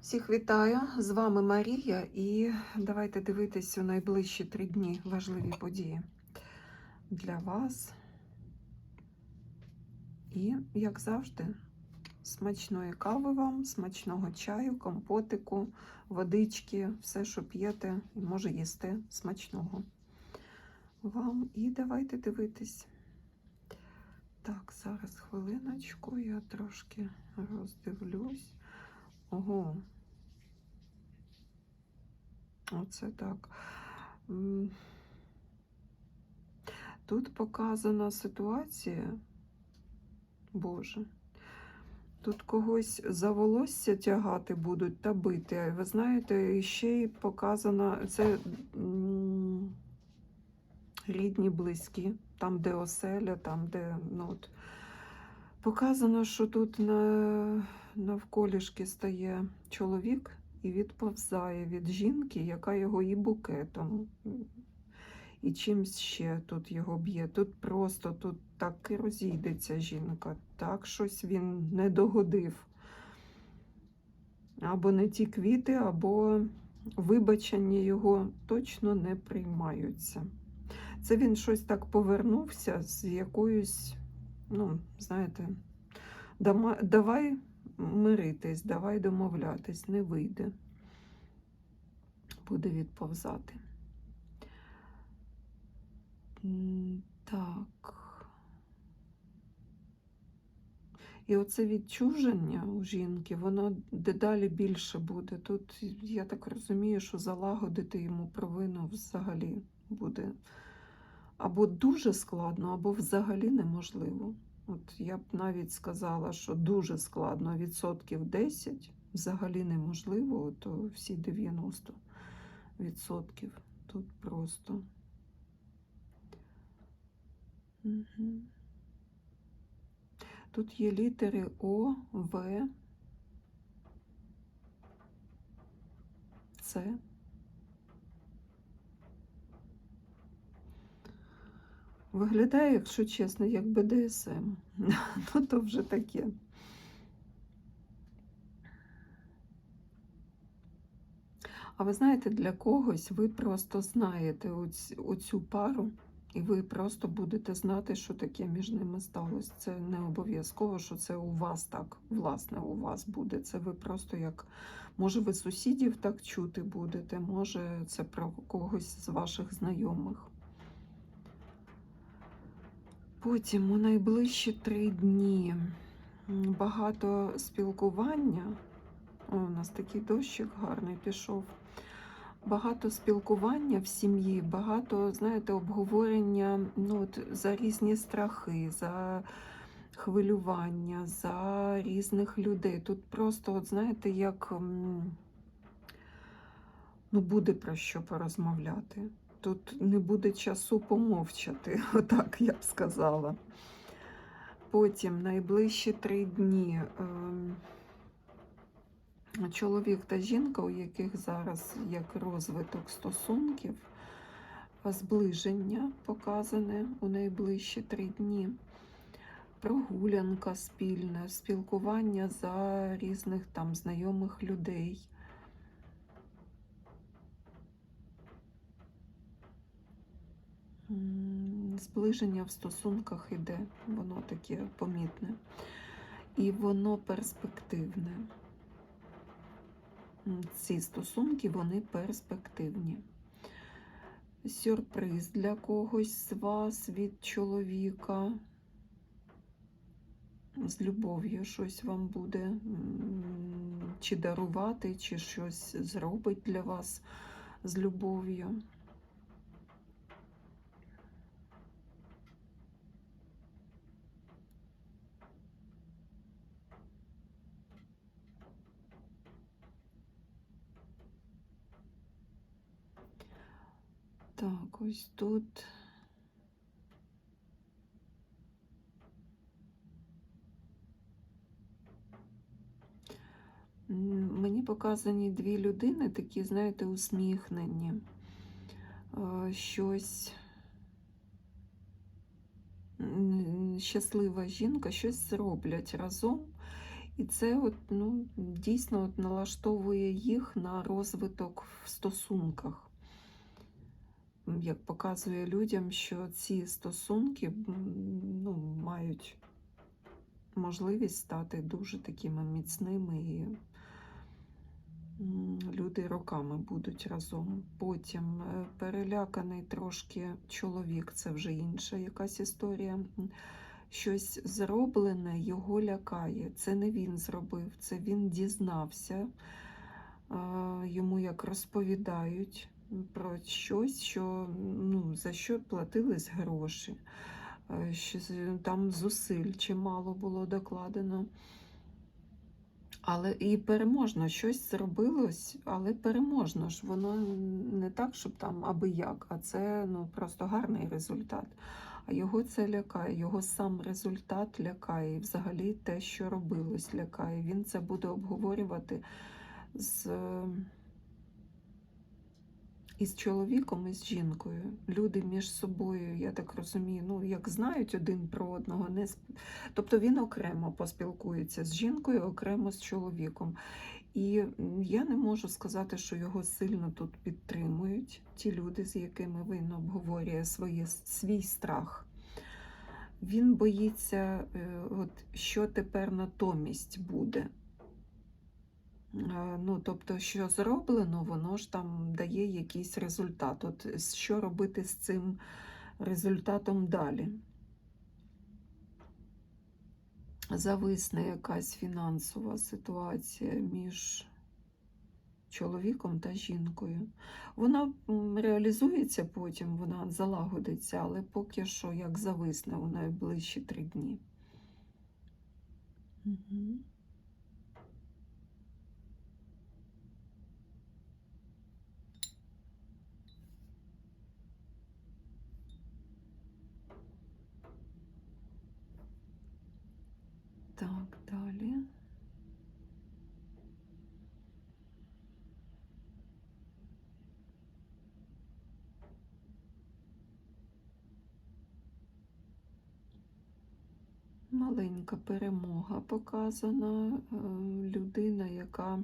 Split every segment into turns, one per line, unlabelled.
Всіх вітаю! З вами Марія, і давайте дивитись у найближчі три дні важливі події для вас. І, як завжди, смачної кави вам, смачного чаю, компотику, водички, все, що п'єте, і може їсти смачного вам. І давайте дивитись. Так, зараз хвилиночку, я трошки роздивлюсь. Ого. Оце так. Тут показана ситуація. Боже. Тут когось за волосся тягати будуть та бити. Ви знаєте, ще й показано це рідні, близькі, там, де оселя, там, де ну, от, Показано, що тут на навколішки стає чоловік і відповзає від жінки, яка його і букетом, і чимсь ще тут його б'є. Тут просто тут так і розійдеться жінка, так щось він не догодив. Або не ті квіти, або вибачення його точно не приймаються. Це він щось так повернувся з якоюсь ну, знаєте, давай миритись, давай домовлятись, не вийде. Буде відповзати. Так. І оце відчуження у жінки, воно дедалі більше буде. Тут, я так розумію, що залагодити йому провину взагалі буде або дуже складно, або взагалі неможливо. От я б навіть сказала, що дуже складно, відсотків 10 взагалі неможливо, то всі 90 відсотків тут просто. Угу. Тут є літери О, В, С. Виглядає, якщо чесно, як БДСМ. Ну, то вже таке. А ви знаєте, для когось ви просто знаєте оцю пару, і ви просто будете знати, що таке між ними сталося. Це не обов'язково, що це у вас так, власне, у вас буде. Це ви просто як, може, ви сусідів так чути будете, може, це про когось з ваших знайомих. Потім у найближчі три дні багато спілкування. О, у нас такий дощик гарний пішов. Багато спілкування в сім'ї, багато, знаєте, обговорення ну, от, за різні страхи, за хвилювання, за різних людей. Тут просто, от, знаєте, як ну, буде про що порозмовляти. Тут не буде часу помовчати, отак я б сказала. Потім найближчі три дні ем, чоловік та жінка, у яких зараз як розвиток стосунків, зближення показане у найближчі три дні, прогулянка спільна, спілкування за різних там знайомих людей. Зближення в стосунках іде, воно таке помітне. І воно перспективне. Ці стосунки, вони перспективні. Сюрприз для когось з вас від чоловіка. З любов'ю щось вам буде чи дарувати, чи щось зробить для вас з любов'ю. Так, ось тут. Мені показані дві людини, такі, знаєте, усміхнені. Щось щаслива жінка, щось зроблять разом. І це от, ну, дійсно от налаштовує їх на розвиток в стосунках. Як показує людям, що ці стосунки ну, мають можливість стати дуже такими міцними і люди роками будуть разом. Потім е, переляканий трошки чоловік, це вже інша якась історія. Щось зроблене його лякає. Це не він зробив, це він дізнався. Йому як розповідають про щось, що, ну, за що платились гроші. Е, що там зусиль чимало було докладено. Але і переможно, щось зробилось, але переможно ж. Воно не так, щоб там аби як, а це ну, просто гарний результат. А його це лякає, його сам результат лякає, і взагалі те, що робилось, лякає. Він це буде обговорювати з, із чоловіком і з жінкою. Люди між собою, я так розумію, ну як знають один про одного, не сп- тобто він окремо поспілкується з жінкою, окремо з чоловіком. І я не можу сказати, що його сильно тут підтримують ті люди, з якими він обговорює свої, свій страх. Він боїться, е, от, що тепер натомість буде. Е, Ну, тобто, що зроблено, воно ж там дає якийсь результат. От що робити з цим результатом далі? Зависне якась фінансова ситуація між чоловіком та жінкою. Вона реалізується потім, вона залагодиться, але поки що як зависне у найближчі три дні. Угу. Так, далі. Маленька перемога показана. е, Людина, яка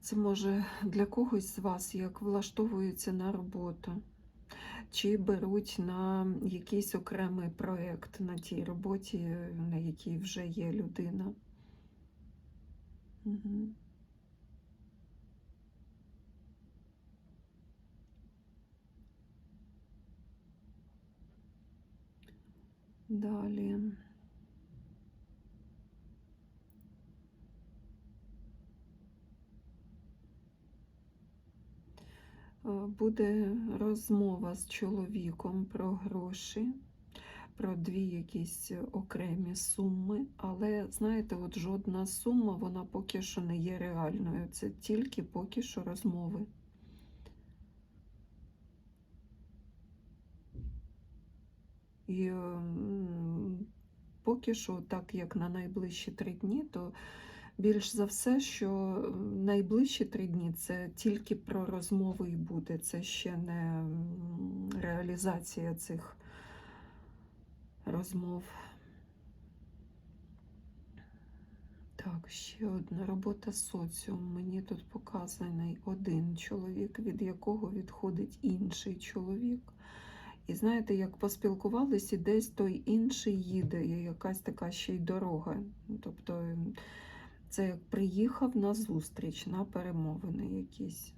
це може для когось з вас як влаштовується на роботу, чи беруть на якийсь окремий проєкт на тій роботі, на якій вже є людина. Угу. Далі. Е, Буде розмова з чоловіком про гроші, про дві якісь окремі суми, але знаєте, от жодна сума вона поки що не є реальною. Це тільки поки що розмови. І поки що, так як на найближчі три дні, то більш за все, що найближчі три дні це тільки про розмови і буде. Це ще не реалізація цих розмов. Так, ще одна робота соціум. Мені тут показаний один чоловік, від якого відходить інший чоловік. І знаєте, як поспілкувались, і десь той інший їде, і якась така ще й дорога. Тобто це як приїхав на зустріч, на перемовини якісь.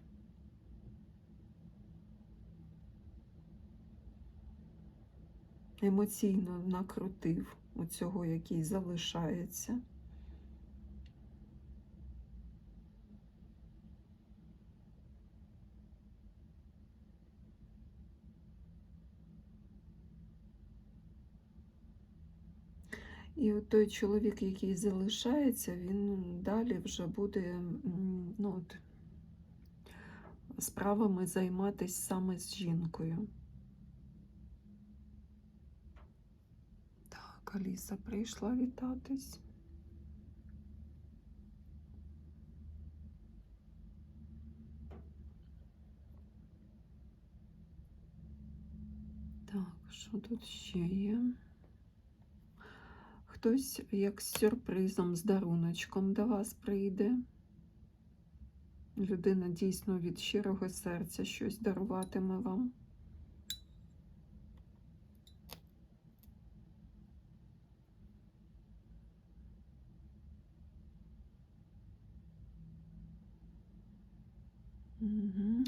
Емоційно накрутив у цього, який залишається. І от той чоловік, який залишається, він далі вже буде ну, от, справами займатися саме з жінкою. Так, Аліса прийшла вітатись. Так, що тут ще є? Хтось як з сюрпризом, з даруночком до вас прийде. Людина дійсно від щирого серця щось даруватиме вам.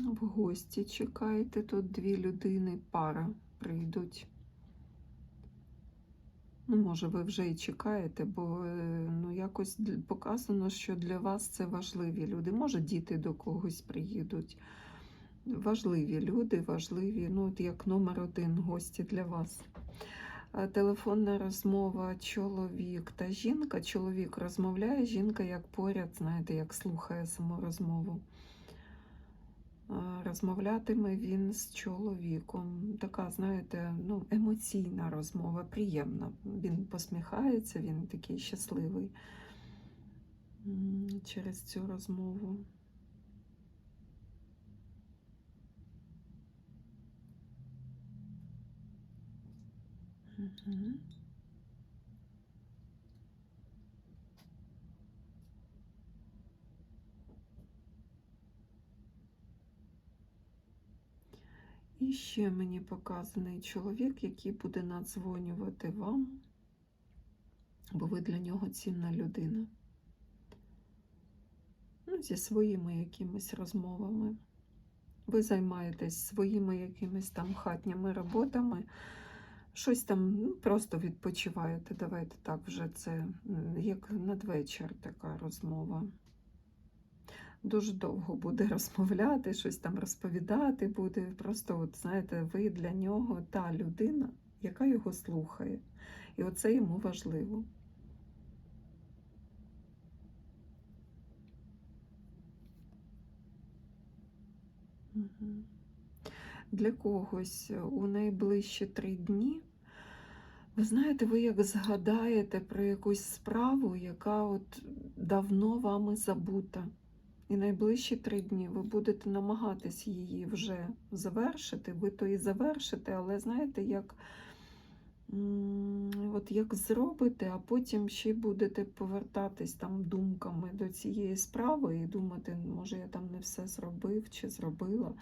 В гості чекайте. Тут дві людини, пара прийдуть. Ну, може, ви вже і чекаєте, бо е, ну, якось показано, що для вас це важливі люди. Може, діти до когось приїдуть. Важливі люди, важливі, ну, от як номер один гості для вас. Е, Телефонна розмова чоловік та жінка. Чоловік розмовляє, жінка як поряд, знаєте, як слухає саму розмову. Розмовлятиме він з чоловіком. Така, знаєте, ну, емоційна розмова, приємна. Він посміхається, він такий щасливий через цю розмову. Мгм. І ще мені показаний чоловік, який буде надзвонювати вам, бо ви для нього цінна людина. Ну, зі своїми якимись розмовами. Ви займаєтесь своїми якимись там хатніми роботами, щось там ну, просто відпочиваєте. Давайте так вже це як надвечір така розмова. Дуже довго буде розмовляти, щось там розповідати буде. Просто, от, знаєте, ви для нього та людина, яка його слухає. І оце йому важливо. Для когось у найближчі три дні, ви знаєте, ви як згадаєте про якусь справу, яка от давно вами забута. І найближчі три дні ви будете намагатись її вже завершити. Ви то і завершите, але знаєте, як, от як зробите, а потім ще будете повертатись там думками до цієї справи і думати, може, я там не все зробив чи зробила.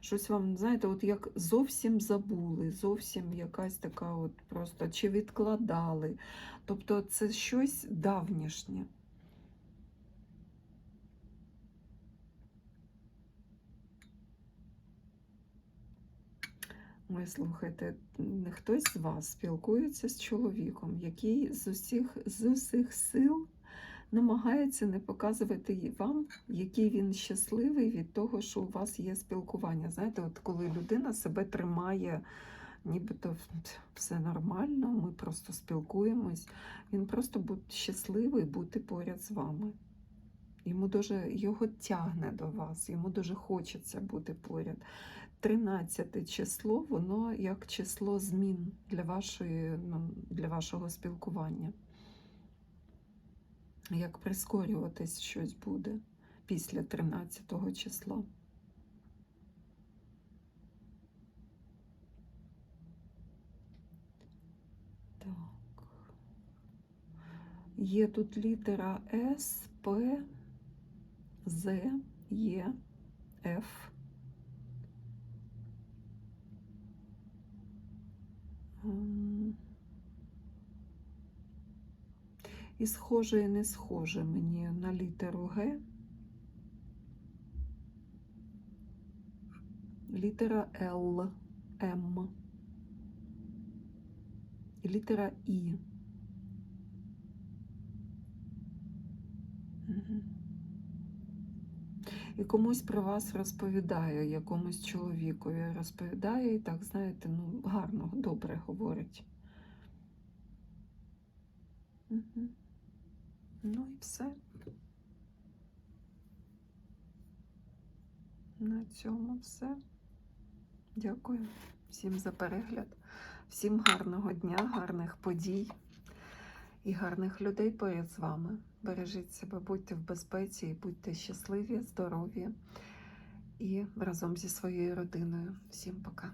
Щось вам, знаєте, от як зовсім забули, зовсім якась така, от просто чи відкладали. Тобто це щось давнішнє. Ви слухайте, хтось з вас спілкується з чоловіком, який з усіх, з усіх сил намагається не показувати вам, який він щасливий від того, що у вас є спілкування. Знаєте, от коли людина себе тримає, нібито все нормально, ми просто спілкуємось, він просто буде щасливий бути поряд з вами. Йому дуже його тягне до вас, йому дуже хочеться бути поряд. 13 число, воно як число змін для, вашої, ну, для вашого спілкування. Як прискорюватись щось буде після 13 числа. Так. Є тут літера С, П, З, Є, Ф. І схоже, і не схоже мені на літеру Г. Літера Л, М. Літера І. І комусь про вас розповідає, якомусь чоловікові розповідає, і так, знаєте, ну, гарно, добре говорить. Мгм. Ну і все. На цьому все. Дякую всім за перегляд. Всім гарного дня, гарних подій і гарних людей поряд з вами. Бережіть себе, будьте в безпеці, будьте щасливі, здорові і разом зі своєю родиною. Всім пока.